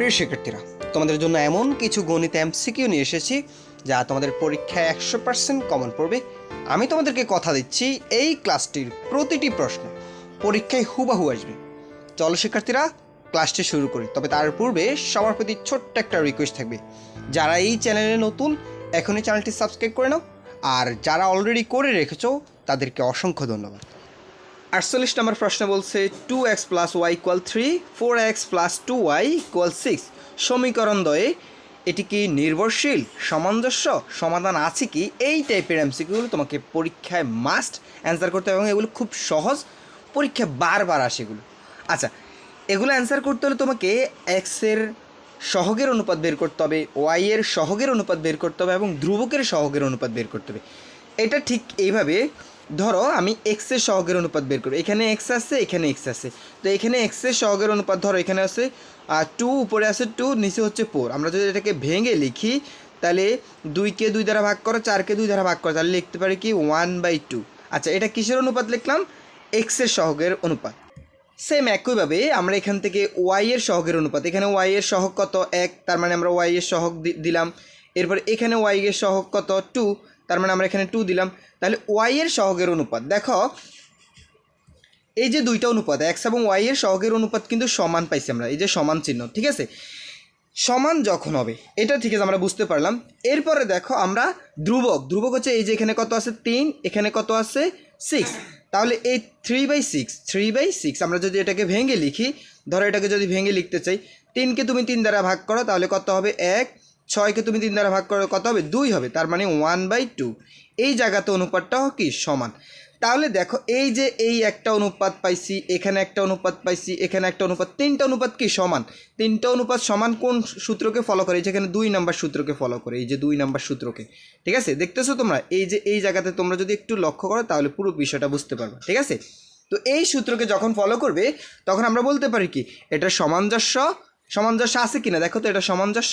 প্রিয় শিক্ষার্থীরা, তোমাদের জন্য এমন কিছু গণিত এমসিকিউ নিয়ে এসেছি যা তোমাদের পরীক্ষায় একশো পার্সেন্ট কমন পড়বে। আমি তোমাদেরকে কথা দিচ্ছি এই ক্লাসটির প্রতিটি প্রশ্ন। পরীক্ষায় হুবাহু আসবে। চলো শিক্ষার্থীরা, ক্লাসটি শুরু করি। তবে তার পূর্বে সবার প্রতি ছোট্ট একটা রিকোয়েস্ট থাকবে। যারা এই চ্যানেলে নতুন, এখনই চ্যানেলটি সাবস্ক্রাইব করে নাও। আর যারা অলরেডি করে রেখেছো, তাদেরকে অসংখ্য ধন্যবাদ। আটচল্লিশ নম্বর প্রশ্ন বলছে two x plus y equal three four x plus two y equal six সমীকরণ দ্বয়ে এটি কি নির্ভরশীল, সামঞ্জস্য, সমাধান আছে কি? এই টাইপের এমসিকিউগুলো তোমাকে পরীক্ষায় মাস্ট অ্যান্সার করতে হবে এবং এগুলো খুব সহজ, পরীক্ষায় বারবার আসে এগুলো। আচ্ছা এগুলো অ্যান্সার করতে হলে তোমাকে এক্সের সহগের অনুপাত বের করতে হবে ওয়াই এর সহগের অনুপাত বের করতে হবে এবং ধ্রুবকের সহগের অনুপাত বের করতে হবে। এটা ঠিক এইভাবে ধরো আমি এক্সের সহগের অনুপাত বের করব। এখানে এক্স আছে, এখানে এক্স আছে। তো এখানে এক্সের সহগের অনুপাত ধরো এখানে আছে টু উপরে আছে টু নিচে হচ্ছে ফোর আমরা যদি এটাকে ভেঙে লিখি, তাহলে দুইকে দুই দ্বারা ভাগ করো, চারকে দুই দ্বারা ভাগ করো, তাহলে লিখতে পারি কি ওয়ান বাই টু আচ্ছা এটা কিসের অনুপাত লিখলাম? এক্সের সহগের অনুপাত। সেম একইভাবে আমরা এখান থেকে ওয়াইয়ের সহগের অনুপাত, এখানে ওয়াইয়ের সহগ কত? এক, তার মানে আমরা ওয়াইয়ের সহগ দিলাম। এরপর এখানে ওয়াইয়ের সহগ কত? টু তার মানে আমরা এখানে টু দিলাম। তাহলে ওয়াই এর সহগের অনুপাত, দেখো, এই যে দুইটা অনুপাত এক্স এবং ওয়াই এর সহগের অনুপাত কিন্তু সমান পাইছি আমরা, এই যে সমান চিহ্ন, ঠিক আছে? সমান যখন হবে, এটা ঠিক আছে, আমরা বুঝতে পারলাম। এরপরে দেখো আমরা ধ্রুবক ধ্রুবক হচ্ছে এই যে এখানে কত আছে? তিন, এখানে কত আছে? সিক্স তাহলে এই three by six three by six আমরা যদি এটাকে ভেঙে লিখি, ধরো এটাকে যদি ভেঙে লিখতে চাই, তিনকে তুমি তিন দ্বারা ভাগ করো, তাহলে কত হবে? এক ছয়কে তুমি তিন দ্বারা ভাগ করো কত হবে? দুই হবে, তার মানে ওয়ান বাই টু এই জায়গাতে অনুপাতটাও কি? সমান। তাহলে দেখো, এই যে এই একটা অনুপাত পাইছি, এখানে একটা অনুপাত পাইছি, এখানে একটা অনুপাত, তিনটা অনুপাত কি? সমান। তিনটা অনুপাত সমান কোন সূত্রকে ফলো করে? যেখানে দুই নাম্বার সূত্রকে ফলো করে, এই যে দুই নাম্বার সূত্রকে। ঠিক আছে? দেখতেছো তোমরা? এই যে এই জায়গাতে তোমরা যদি একটু লক্ষ্য করো, তাহলে পুরো বিষয়টা বুঝতে পারবে। ঠিক আছে? তো এই সূত্রকে যখন ফলো করবে, তখন আমরা বলতে পারি কি? এটা সামঞ্জস্য সামঞ্জস্য আছে কিনা? দেখো তো, এটা সামঞ্জস্য,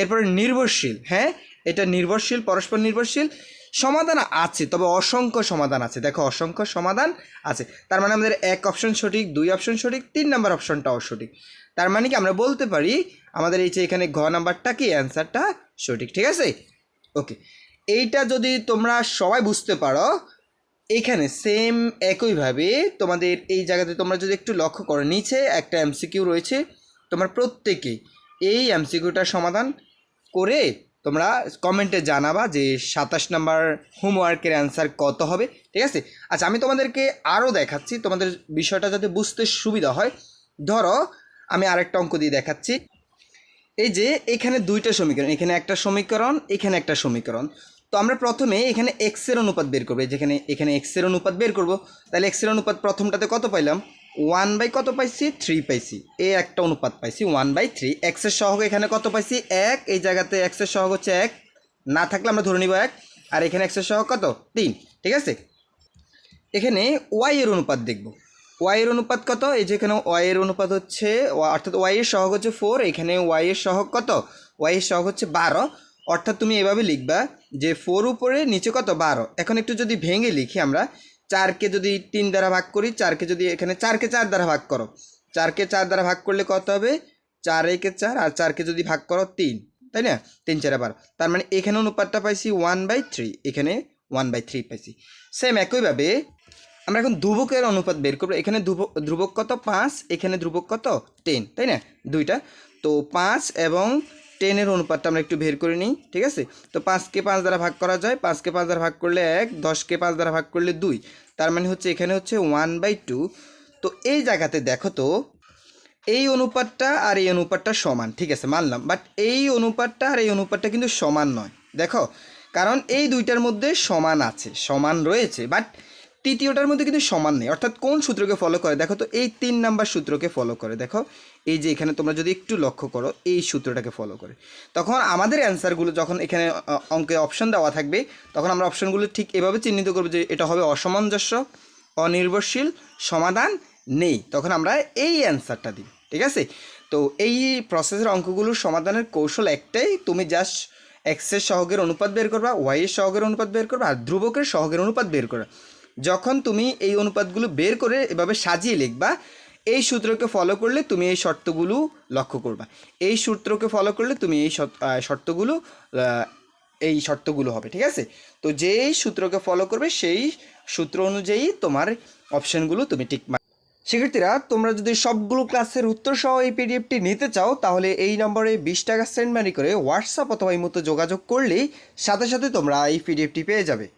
এরপরে নির্ভরশীল হ্যাঁ? এটা নির্ভরশীল, পরস্পর নির্ভরশীল। সমাধান আছে, তবে অসংখ্য সমাধান আছে। দেখো, অসংখ্য সমাধান আছে। তার মানে আমাদের এক অপশন সঠিক, দুই অপশন সঠিক, তিন নাম্বার অপশনটাও সঠিক। তার মানে কি আমরা বলতে পারি, আমাদের এই যে এখানে ঘ নাম্বারটা কি? অ্যান্সারটা সঠিক, ঠিক আছে? ওকে, এইটা যদি তোমরা সবাই বুঝতে পারো, এখানে সেম একইভাবে তোমাদের এই জায়গাতে তোমরা যদি একটু লক্ষ্য করো, নিচে একটা এমসিকিউ রয়েছে। তোমরা প্রত্যেকেই এই এমসিকিউটার সমাধান করে তোমরা কমেন্টে জানাবা যে সাতাশ নাম্বার হোমওয়ার্কের অ্যান্সার কত হবে, ঠিক আছে? আচ্ছা আমি তোমাদেরকে আরও দেখাচ্ছি, তোমাদের বিষয়টা যাতে বুঝতে সুবিধা হয়। ধরো, আমি আরেকটা অঙ্ক দিয়ে দেখাচ্ছি। এই যে, এখানে দুইটা সমীকরণ, এখানে একটা সমীকরণ, এখানে একটা সমীকরণ। তো আমরা প্রথমে এখানে এক্সের অনুপাত বের করব যেখানে এখানে এক্সের অনুপাত বের করব। তাহলে এক্সের অনুপাত প্রথমটাতে কত পাইলাম? ওয়ান বাই কত পাইছি? থ্রি পাইছি। এ একটা অনুপাত পাইছি, ওয়ান বাই থ্রি। এক্সের সহগ এখানে কত পাইছি? এক। এই জায়গাতে এক্সের সহগ হচ্ছে এক। না থাকলে আমরা ধরে নিব এক। আর এখানে এক্সের সহগ কত? তিন। ঠিক আছে? এখানে ওয়াই এর অনুপাত দেখব। ওয়াই এর অনুপাত কত? এই যে এখানে ওয়াই এর অনুপাত হচ্ছে অর্থাৎ ওয়াই এর সহগ হচ্ছে ফোর। এখানে ওয়াই এর সহগ কত? ওয়াই এর সহগ হচ্ছে বারো। অর্থাৎ তুমি এভাবে লিখবা যে ফোর উপরে, নিচে কত? বারো। এখন একটু যদি ভেঙে লিখি আমরা চারকে যদি তিন দ্বারা ভাগ করি, চারকে যদি এখানে চারকে চার দ্বারা ভাগ করো। চারকে চার দ্বারা ভাগ করলে কত হবে? চার একে চার, আর চারকে যদি ভাগ করো, তিন। তাই না? তিন চারে বারো তার মানে এখানে অনুপাতটা পাইছি ওয়ান বাই থ্রি এখানে ওয়ান বাই থ্রি পাইছি। সেম একইভাবে আমরা এখন ধ্রুবকের অনুপাত বের করব। এখানে ধ্রুবক কত? পাঁচ, এখানে ধ্রুবক কত? টেন তাই না? দুইটা। তো পাঁচ এবং টেনের অনুপাতটা আমরা একটু বের করে নিই, ঠিক আছে? তো পাঁচকে পাঁচ দ্বারা ভাগ করা যায় পাঁচকে পাঁচ দ্বারা ভাগ করলে এক দশকে পাঁচ দ্বারা ভাগ করলে দুই। তার মানে হচ্ছে এখানে হচ্ছে ওয়ান বাই টু। তো এই জায়গাতে দেখো তো, এই অনুপাতটা আর এই অনুপাতটা সমান, ঠিক আছে, মানলাম। বাট এই অনুপাতটা আর এই অনুপাতটা কিন্তু সমান নয়, দেখো? কারণ এই দুইটার মধ্যে সমান আছে, সমান রয়েছে। বাট তৃতীয়টার মধ্যে কিন্তু সমান নেই। অর্থাৎ কোন সূত্রকে ফলো করে? দেখো তো, এই তিন নাম্বার সূত্রকে ফলো করে। দেখো, এই যে এখানে তোমরা যদি একটু লক্ষ্য করো, এই সূত্রটাকে ফলো করে। তখন আমাদের অ্যান্সারগুলো যখন এখানে অঙ্কে অপশন দেওয়া থাকবে, তখন আমরা অপশনগুলো ঠিক এভাবে চিহ্নিত করব যে এটা হবে অসামঞ্জস্য, অনির্ভরশীল, সমাধান নেই। তখন আমরা এই অ্যান্সারটা দিই, ঠিক আছে? তো এই প্রসেসের অঙ্কগুলোর সমাধানের কৌশল একটাই, তুমি জাস্ট এক্সের সহগের অনুপাত বের করবা ওয়াইয়ের সহগের অনুপাত বের করবা, আর ধ্রুবকের সহগের অনুপাত বের করবা। যখন তুমি এই অনুপাতগুলো বের করে এভাবে সাজিয়ে লিখবা, এই সূত্রকে ফলো করলে তুমি এই শর্তগুলো লক্ষ্য করবা। এই সূত্রকে ফলো করলে তুমি এই শর্তগুলো এই শর্তগুলো হবে, ঠিক আছে? তো যেই সূত্রকে ফলো করবে, সেই সূত্র অনুযায়ী তোমার অপশানগুলো তুমি মা- শিক্ষার্থীরা, তোমরা যদি সবগুলো ক্লাসের উত্তর সহ এই পিডিএফটি নিতে চাও, তাহলে এই নম্বরে বিশ টাকা সেন্ড মানি করে হোয়াটসঅ্যাপ অথবা এই মতো যোগাযোগ করলেই সাথে সাথে তোমরা এই পিডিএফটি পেয়ে যাবে।